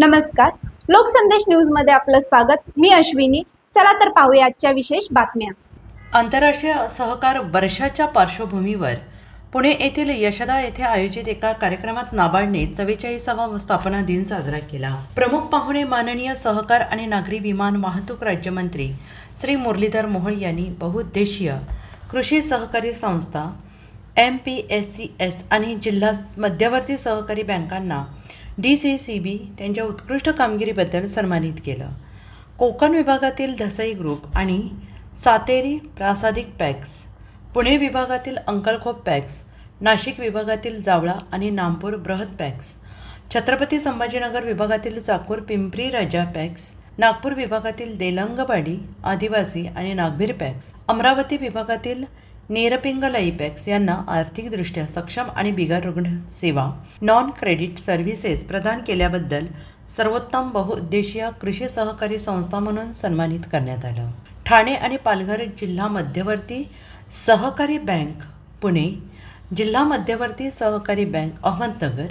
नमस्कार. लोकसंदेश न्यूजमध्ये आपलं स्वागत. मी अश्विनी. चला तर पाहूया आजच्या विशेष बातम्या. आंतरराष्ट्रीय सहकार वर्षाच्या पार्श्वभूमीवर पुणे येथील यशदा येथे आयोजित एका कार्यक्रमात नाबार्डने चव्वेचाळीसावा स्थापना दिन साजरा केला. प्रमुख पाहुणे माननीय सहकार आणि नागरी विमान वाहतूक राज्यमंत्री श्री मुरलीधर मोहोळ यांनी बहुउद्देशीय कृषी सहकारी संस्था M P S C S आणि जिल्हा मध्यवर्ती सहकारी बँकांना डी सी सी बी त्यांच्या उत्कृष्ट कामगिरीबद्दल सन्मानित केलं. कोकण विभागातील धसई ग्रुप आणि सातेरी प्रासादिक पॅक्स पुणे विभागातील अंकलखोप पॅक्स नाशिक विभागातील जावळा आणि नामपूर बृहत पॅक्स छत्रपती संभाजीनगर विभागातील चाकूर पिंपरी राजा पॅक्स नागपूर विभागातील देलंगबाडी आदिवासी आणि नागभीर पॅक्स अमरावती विभागातील नेरपिंगल पॅक्स यांना आर्थिकदृष्ट्या सक्षम आणि बिगर रुग्ण सेवा नॉन क्रेडिट सर्व्हिसेस प्रदान केल्याबद्दल सर्वोत्तम बहुउद्देशीय कृषी सहकारी संस्था म्हणून सन्मानित करण्यात आलं. ठाणे आणि पालघर जिल्हा मध्यवर्ती सहकारी बँक पुणे जिल्हा मध्यवर्ती सहकारी बँक अहमदनगर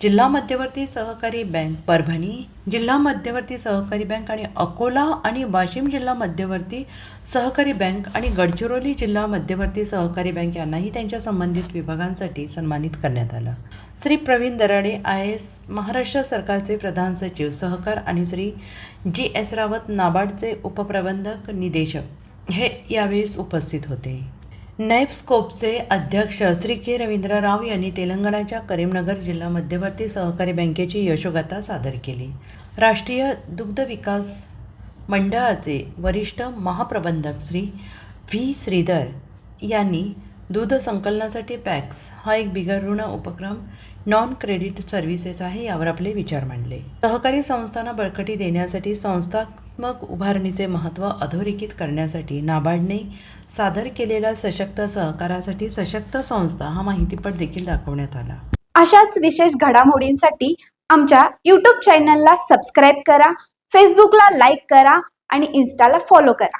जिल्हा मध्यवर्ती सहकारी बँक परभणी जिल्हा मध्यवर्ती सहकारी बँक आणि अकोला आणि वाशिम जिल्हा मध्यवर्ती सहकारी बँक आणि गडचिरोली जिल्हा मध्यवर्ती सहकारी बँक यांनाही त्यांच्या संबंधित विभागांसाठी सन्मानित करण्यात आलं. श्री प्रवीण दराडे आय एस महाराष्ट्र सरकारचे प्रधान सचिव सहकार आणि श्री जी एस रावत नाबार्डचे उपप्रबंधक निदेशक हे यावेळेस उपस्थित होते. नेपस्कोपचे अध्यक्ष श्री के रवींद्र राव यांनी तेलंगणाच्या करीमनगर जिल्हा मध्यवर्ती सहकारी बँकेची यशोगाथा सादर केली. राष्ट्रीय दुग्ध विकास मंडळाचे वरिष्ठ महाप्रबंधक श्री व्ही. श्रीधर यांनी दूध संकलनासाठी पॅक्स हा एक बिगर ऋण उपक्रम नॉन क्रेडिट सर्व्हिसेस आहे यावर आपले विचार मांडले. सहकारी संस्थांना बळकटी देण्यासाठी संस्था मग उभारणीचे महत्त्व अधोरेखित करण्यासाठी नाबार्डने सादर केलेल्या सशक्त सहकारासाठी सशक्त संस्था हा माहितीपट देखील दाखवण्यात आला. अशाच विशेष घडामोडींसाठी आमच्या यूट्यूब चॅनलला सबस्क्राईब करा फेसबुकला लाईक करा आणि इन्स्टाला फॉलो करा.